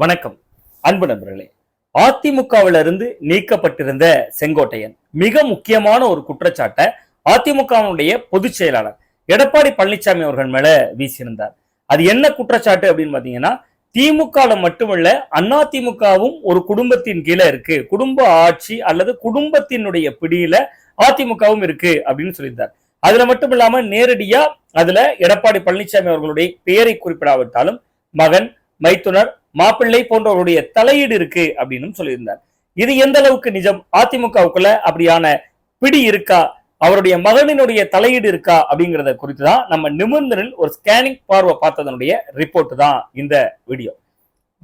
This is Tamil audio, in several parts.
வணக்கம். அன்பு நண்பர்களே அதிமுகவிலிருந்து நீக்கப்பட்டிருந்த செங்கோட்டையன் மிக முக்கியமான ஒரு குற்றச்சாட்டை அதிமுகவினுடைய பொதுச் செயலாளர் எடப்பாடி பழனிசாமி அவர்கள் மேல வீசியிருந்தார். அது என்ன குற்றச்சாட்டு அப்படின்னு பாத்தீங்கன்னா திமுகல மட்டுமல்ல அதிமுகவும் ஒரு குடும்பத்தின் கீழே இருக்கு. குடும்ப ஆட்சி அல்லது குடும்பத்தினுடைய பிடியில அதிமுகவும் இருக்கு அப்படின்னு சொல்லியிருந்தார். அதுல மட்டும் இல்லாம நேரடியா அதுல எடப்பாடி பழனிசாமி அவர்களுடைய பெயரை குறிப்பிடாவிட்டாலும் மகன் மைத்துனர் மாப்பிள்ளை போன்றவருடைய தலையீடு இருக்கு அப்படின்னு சொல்லியிருந்தார். இது எந்த அளவுக்கு நிஜம்? அதிமுகவுக்குள்ள அப்படியான பிடி இருக்கா? அவருடைய மகனினுடைய தலையீடு இருக்கா? அப்படிங்கறத குறித்து தான் நம்ம நிமிர்ந்தனில் ஒரு ஸ்கேனிங் பார்வை பார்த்ததனுடைய ரிப்போர்ட் தான் இந்த வீடியோ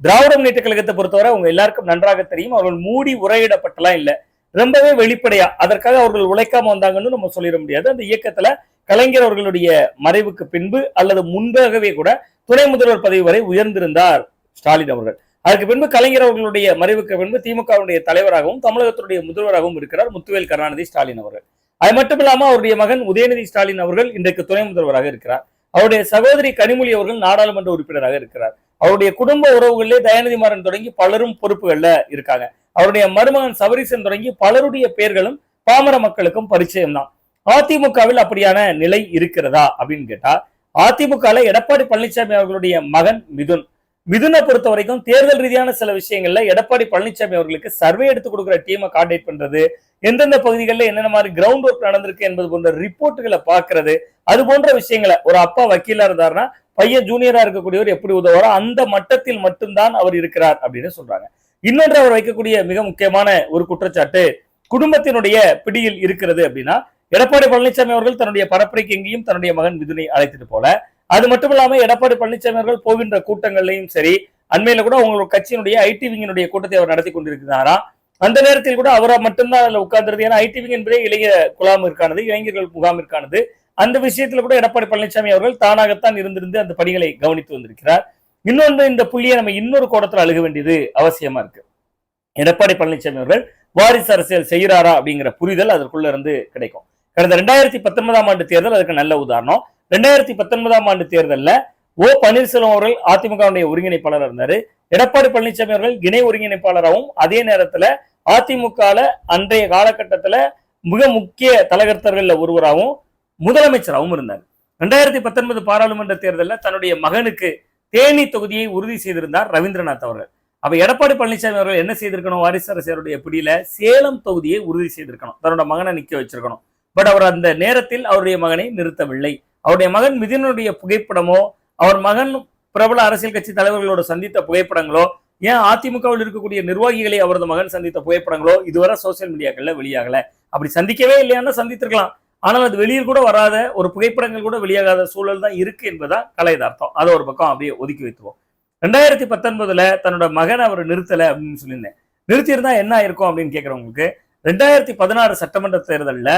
திராவிட முன்னேற்ற கழகத்தை பொறுத்தவரை உங்க எல்லாருக்கும் நன்றாக தெரியும். அவர்கள் மூடி உரையிடப்பட்டலாம் இல்ல. ரொம்பவே வெளிப்படையா அதற்காக அவர்கள் உழைக்காம வந்தாங்கன்னு நம்ம சொல்லிட முடியாது. அந்த இயக்கத்துல கலைஞர் அவர்களுடைய மறைவுக்கு பின்பு அல்லது முன்பாகவே கூட துணை முதல்வர் பதவி வரை உயர்ந்திருந்தார். ஸ்டாலின் அவர்கள். அதற்கு பின்பு கலைஞர் அவர்களுடைய மறைவுக்கு பின்பு திமுகவுடைய தலைவராகவும் தமிழகத்தினுடைய முதல்வராகவும் இருக்கிறார் முத்துவேல் கருணாநிதி ஸ்டாலின் அவர்கள். அது மட்டும் அவருடைய மகன் உதயநிதி ஸ்டாலின் அவர்கள் இன்றைக்கு துணை முதல்வராக இருக்கிறார். அவருடைய சகோதரி கனிமொழி அவர்கள் நாடாளுமன்ற உறுப்பினராக இருக்கிறார். அவருடைய குடும்ப உறவுகளிலே தயாநிதி மாறன் தொடங்கி பலரும் பொறுப்புகள்ல இருக்காங்க. அவருடைய மருமகன் சபரிசன் தொடங்கி பலருடைய பெயர்களும் பாமர மக்களுக்கும் பரிச்சயம் தான் அதிமுகவில் அப்படியான நிலை இருக்கிறதா அப்படின்னு கேட்டா அதிமுகவில் எடப்பாடி பழனிசாமி அவர்களுடைய மகன் மிதுன். மிதுனை பொறுத்த வரைக்கும் தேர்தல் ரீதியான சில விஷயங்கள்ல எடப்பாடி பழனிசாமி அவர்களுக்கு சர்வே எடுத்து கொடுக்குற டீமை கார்டேட் பண்றது எந்தெந்த பகுதிகளில் என்னென்ன மாதிரி கிரவுண்ட் ஒர்க் நடந்திருக்கு என்பது போன்ற ரிப்போர்ட்டுகளை பார்க்கறது அது போன்ற விஷயங்களை ஒரு அப்பா வக்கீலா இருந்தாருன்னா பையன் ஜூனியரா இருக்கக்கூடியவர் எப்படி உதவுறோ அந்த மட்டத்தில் மட்டும்தான் அவர் இருக்கிறார் அப்படின்னு சொல்றாங்க. இன்னொன்று அவர் வைக்கக்கூடிய மிக முக்கியமான ஒரு குற்றச்சாட்டு குடும்பத்தினுடைய பிடியில் இருக்கிறது அப்படின்னா எடப்பாடி பழனிசாமி அவர்கள் தன்னுடைய பரப்புரைக்கு எங்கேயும் தன்னுடைய மகன் மிதுனை அழைத்துட்டு போல அது மட்டும் இல்லாம எடப்பாடி பழனிசாமி அவர்கள் போகின்ற கூட்டங்கள்லையும் சரி அண்மையில கூட உங்களோட கட்சியினுடைய ஐடி விங்கினுடைய கூட்டத்தை அவர் நடத்தி கொண்டிருக்கிறாரா? அந்த நேரத்தில் கூட அவரா மட்டும்தான் அதுல உட்கார்ந்துருது ஏன்னா ஐடி விங் என்பதே இளைய குழாம் இருக்கானது இளைஞர்கள் முகாம் இருக்கானது அந்த விஷயத்துல கூட எடப்பாடி பழனிசாமி அவர்கள் தானாகத்தான் இருந்திருந்து அந்த பணிகளை கவனித்து வந்திருக்கிறார். இன்னொன்று இந்த புள்ளியை நம்ம இன்னொரு கோடத்தில் அழுக வேண்டியது அவசியமா இருக்கு. எடப்பாடி பழனிசாமி அவர்கள் வாரிசு அரசியல் செய்கிறாரா அப்படிங்கிற புரிதல் அதற்குள்ள இருந்து கிடைக்கும். கடந்த ரெண்டாயிரத்தி பத்தொன்பதாம் ஆண்டு தேர்தல் அதுக்கு நல்ல உதாரணம். ரெண்டாயிரத்தி பத்தொன்பதாம் ஆண்டு தேர்தலில் ஓ பன்னீர்செல்வம் அவர்கள் அதிமுகவுடைய ஒருங்கிணைப்பாளர் இருந்தாரு. எடப்பாடி பழனிசாமி அவர்கள் இணை ஒருங்கிணைப்பாளராகவும் அதே நேரத்துல அதிமுகல அன்றைய காலகட்டத்துல மிக முக்கிய தலைகர்த்தர்கள்ல ஒருவராகவும் முதலமைச்சராகவும் இருந்தார். ரெண்டாயிரத்தி பத்தொன்பது பாராளுமன்ற தேர்தலில் தன்னுடைய மகனுக்கு தேனி தொகுதியை உறுதி செய்திருந்தார் ரவீந்திரநாத் அவர்கள். அப்ப எடப்பாடி பழனிசாமி அவர்கள் என்ன செய்திருக்கணும்? வாரிசு அரசியருடைய பிடியில சேலம் தொகுதியை உறுதி செய்திருக்கணும். தன்னோட மகனை நிக்க வச்சிருக்கணும். பட் அவர் அந்த நேரத்தில் அவருடைய மகனை நிறுத்தவில்லை. அவருடைய மகன் மிதினுடைய புகைப்படமோ அவர் மகன் பிரபல அரசியல் கட்சி தலைவர்களோடு சந்தித்த புகைப்படங்களோ ஏன் அதிமுகவில் இருக்கக்கூடிய நிர்வாகிகளை அவரது மகன் சந்தித்த புகைப்படங்களோ இதுவரை சோசியல் மீடியாக்கள்ல வெளியாகல. அப்படி சந்திக்கவே இல்லையானா சந்தித்திருக்கலாம். ஆனால் அது வெளியில் கூட வராத ஒரு புகைப்படங்கள் கூட வெளியாகாத சூழல் தான் இருக்கு என்பதா கலை யதார்த்தம் அதை ஒரு பக்கம் அப்படியே ஒதுக்கி வைத்துவோம். ரெண்டாயிரத்தி பத்தொன்பதுல தன்னோட மகன் அவர் நிறுத்தல அப்படின்னு சொல்லியிருந்தேன். நிறுத்தியிருந்தா என்ன ஆயிருக்கும் அப்படின்னு கேட்குறவங்களுக்கு ரெண்டாயிரத்தி பதினாறு சட்டமன்ற தேர்தலில்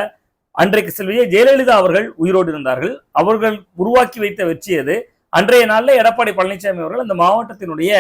அன்றைக்கு செல்வியை ஜெயலலிதா அவர்கள் உயிரோடு இருந்தார்கள். அவர்கள் உருவாக்கி வைத்த வெற்றி அது அன்றைய நாளில் எடப்பாடி பழனிசாமி அவர்கள் அந்த மாவட்டத்தினுடைய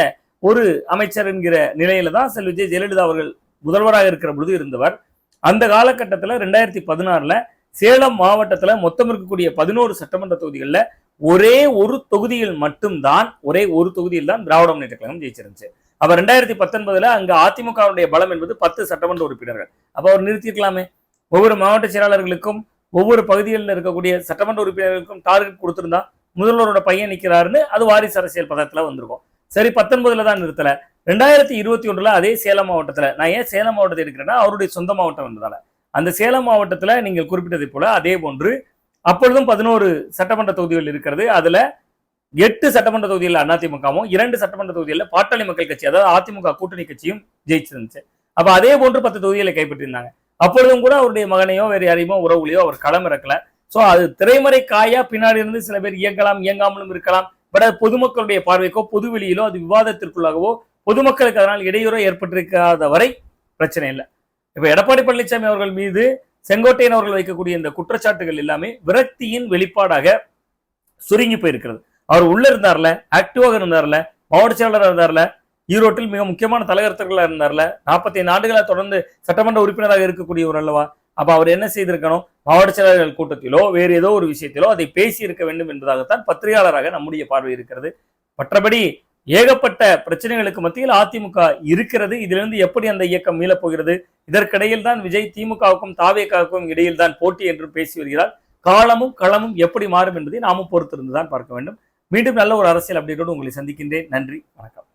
ஒரு அமைச்சர் என்கிற நிலையில தான் செல்வி ஜெய ஜெயலலிதா அவர்கள் முதல்வராக இருக்கிற பொழுது இருந்தவர். அந்த காலகட்டத்தில் ரெண்டாயிரத்தி பதினாறுல சேலம் மாவட்டத்துல மொத்தம் இருக்கக்கூடிய பதினோரு சட்டமன்ற தொகுதிகளில் ஒரே ஒரு தொகுதியில் மட்டும்தான் ஒரே ஒரு தொகுதியில் தான் திராவிட முன்னேற்ற கழகம் ஜெயிச்சிருந்துச்சு. அவர் ரெண்டாயிரத்தி பத்தொன்பதுல அங்க அதிமுகவுடைய பலம் என்பது பத்து சட்டமன்ற உறுப்பினர்கள். அப்ப அவர் நிறுத்திருக்கலாமே ஒவ்வொரு மாவட்ட செயலாளர்களுக்கும் ஒவ்வொரு பகுதிகளில் இருக்கக்கூடிய சட்டமன்ற உறுப்பினர்களுக்கும் டார்கெட் கொடுத்துருந்தா முதல்வரோட பையன் நிற்கிறாருன்னு அது வாரிசு அரசியல் பதத்தில் வந்திருக்கும். சரி பத்தொன்பதுல தான் நிறுத்தலை. ரெண்டாயிரத்தி இருபத்தி ஒன்றில் அதே சேலம் மாவட்டத்தில் நான் ஏன் சேலம் மாவட்டத்தை எடுக்கிறேன்னா அவருடைய சொந்த மாவட்டம் வந்ததால. அந்த சேலம் மாவட்டத்தில் நீங்கள் குறிப்பிட்டதை போல அதே போன்று அப்பொழுதும் பதினோரு சட்டமன்ற தொகுதிகள் இருக்கிறது. அதில் எட்டு சட்டமன்ற தொகுதியில் அதிமுகவும் இரண்டு சட்டமன்ற தொகுதிகளில் பாட்டாளி மக்கள் கட்சி அதாவது அதிமுக கூட்டணி கட்சியும் ஜெயிச்சிருந்துச்சு. அப்போ அதே போன்று பத்து தொகுதிகளை கைப்பற்றியிருந்தாங்க. அப்பொழுதும் கூட அவருடைய மகனையோ வேறு யாரையுமோ உறவுலையோ அவர் களம் இறக்கல ஸோ அது திரைமறை காயா பின்னாடி இருந்து சில பேர் இயங்கலாம் இயங்காமலும் இருக்கலாம். பட் அது பொதுமக்களுடைய பார்வைக்கோ பொது வெளியிலோ அது விவாதத்திற்குள்ளாகவோ பொதுமக்களுக்கு அதனால் இடையூறோ ஏற்பட்டிருக்காத வரை பிரச்சனை இல்லை. இப்போ எடப்பாடி பழனிசாமி அவர்கள் மீது செங்கோட்டையன் அவர்கள் வைக்கக்கூடிய இந்த குற்றச்சாட்டுகள் எல்லாமே விரக்தியின் வெளிப்பாடாக சுருங்கி போயிருக்கிறது. அவர் உள்ள இருந்தார்ல ஆக்டிவாக இருந்தார்ல மாவட்ட செயலாளராக இருந்தார்ல ஈரோட்டில் மிக முக்கியமான தலைவர்களாக இருந்தார்ல? நாற்பத்தி ஐந்து ஆண்டுகளாக தொடர்ந்து சட்டமன்ற உறுப்பினராக இருக்கக்கூடியவர் அல்லவா? அப்ப அவர் என்ன செய்திருக்கணும்? மாவட்ட செயலாளர்கள் கூட்டத்திலோ வேறு ஏதோ ஒரு விஷயத்திலோ அதை பேசி இருக்க வேண்டும் என்பதாகத்தான் பத்திரிகையாளராக நம்முடைய பார்வை இருக்கிறது. மற்றபடி ஏகப்பட்ட பிரச்சனைகளுக்கு மத்தியில் அதிமுக இருக்கிறது. இதிலிருந்து எப்படி அந்த இயக்கம் மீளப் போகிறது இதற்கிடையில் தான் விஜய் திமுகவுக்கும் தாவேக்காவுக்கும் இடையில் தான் போட்டி என்று பேசி வருகிறார். காலமும் களமும் எப்படி மாறும் என்பதை நாமும் பொறுத்திருந்து தான் பார்க்க வேண்டும். மீண்டும் நல்ல ஒரு அரசியல் அப்டேட்டோடு உங்களை சந்திக்கின்றேன். நன்றி. வணக்கம்.